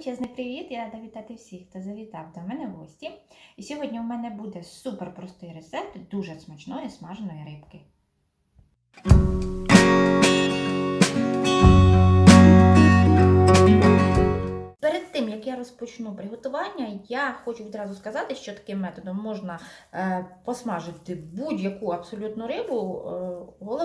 Величезний привіт! Я рада вітати всіх, хто завітав до мене в гості. І сьогодні у мене буде супер простий рецепт дуже смачної смаженої рибки. Перед тим, як я розпочну приготування, я хочу відразу сказати, що таким методом можна е, посмажити будь-яку абсолютно рибу.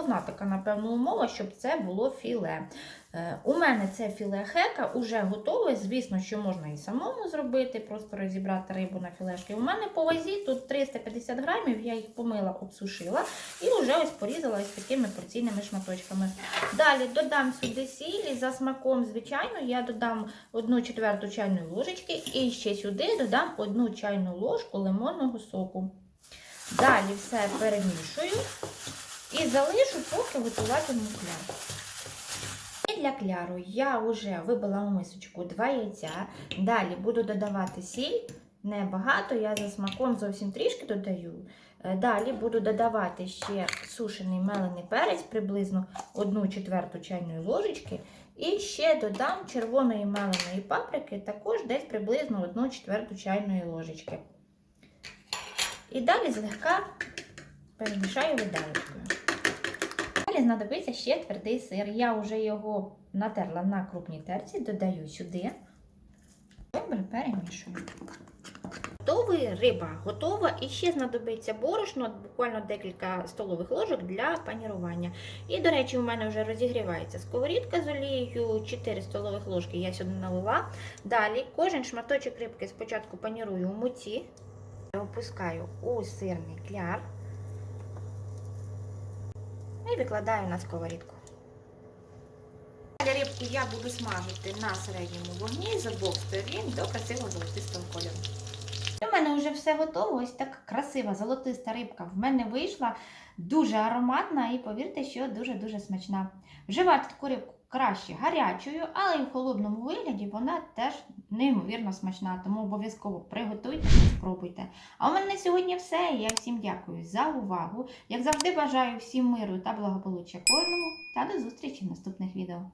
Головна така, напевно, умова, щоб це було філе. Е, у мене це філе хека уже готове. Звісно, що можна і самому зробити, просто розібрати рибу на філешки. У мене по вазі тут 350 грамів, я їх помила, обсушила і вже ось порізала ось такими порційними шматочками. Далі додам сюди сіль і за смаком, звичайно, я додам 1 четверту чайної ложечки і ще сюди додам 1 чайну ложку лимонного соку. Далі все перемішую і залишу, поки готуватиму кляр. І для кляру я вже вибила у мисочку 2 яйця. Далі буду додавати сіль. Небагато, я за смаком зовсім трішки додаю. Е, Далі буду додавати ще сушений мелений перець, приблизно 1 четверту чайної ложечки. І ще додам червоної меленої паприки, також десь приблизно 1 четверту чайної ложечки. І далі злегка перемішаю виделочкою. Далі знадобиться ще твердий сир. Я вже його натерла на крупній терці, додаю сюди. Добре, перемішую. Готовий риба готова. І ще знадобиться борошно, буквально декілька столових ложок для панірування. І, до речі, у мене вже розігрівається сковорідка з олією, 4 столових ложки я сюди налила. Далі кожен шматочок рибки спочатку панірую у муці, опускаю у сирний кляр і викладаю на сковорідку. Рибку я буду смажити на середньому вогні з обох сторін до красивого золотистого кольору. У мене вже все готово. Ось така красива золотиста рибка в мене вийшла. Дуже ароматна і повірте, що дуже-дуже смачна. Вживати таку рибку краще гарячою, але і в холодному вигляді вона теж неймовірно смачна. Тому обов'язково приготуйте і спробуйте. А у мене на сьогодні все. Я всім дякую за увагу. Як завжди, бажаю всім миру та благополуччя кожному. Та до зустрічі в наступних відео.